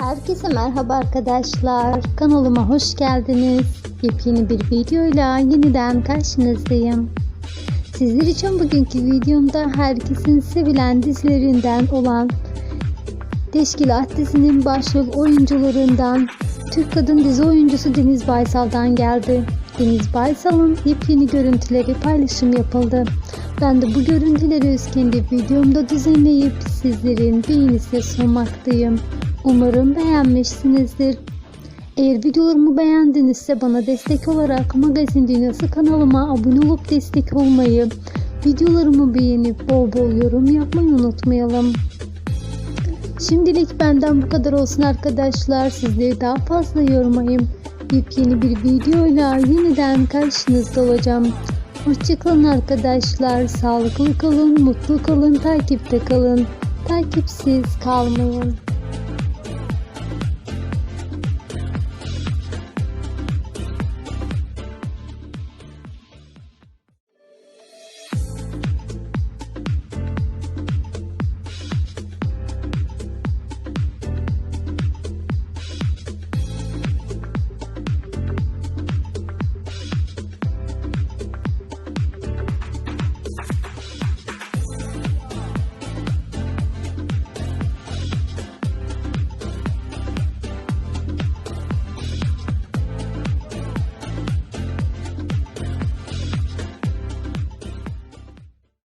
Herkese merhaba arkadaşlar. Kanalıma hoş geldiniz. Yepyeni bir videoyla yeniden karşınızdayım. Sizler için bugünkü videomda herkesin sevilen dizilerinden olan Teşkilat dizinin başrol oyuncularından Türk kadın dizi oyuncusu Deniz Baysal'dan geldi. Deniz Baysal'ın yepyeni görüntüleri paylaşım yapıldı. Ben de bu görüntüleri öz kendi videomda düzenleyip sizlerin beğenisine sunmaktayım. Umarım beğenmişsinizdir. Eğer videolarımı beğendinizse bana destek olarak Magazin Dünyası kanalıma abone olup destek olmayı, videolarımı beğenip bol bol yorum yapmayı unutmayalım. Şimdilik benden bu kadar olsun arkadaşlar. Sizleri daha fazla yormayayım. Yepyeni bir videoyla yeniden karşınızda olacağım. Hoşçakalın arkadaşlar. Sağlıklı kalın, mutlu kalın, takipte kalın. Takipsiz kalmayın.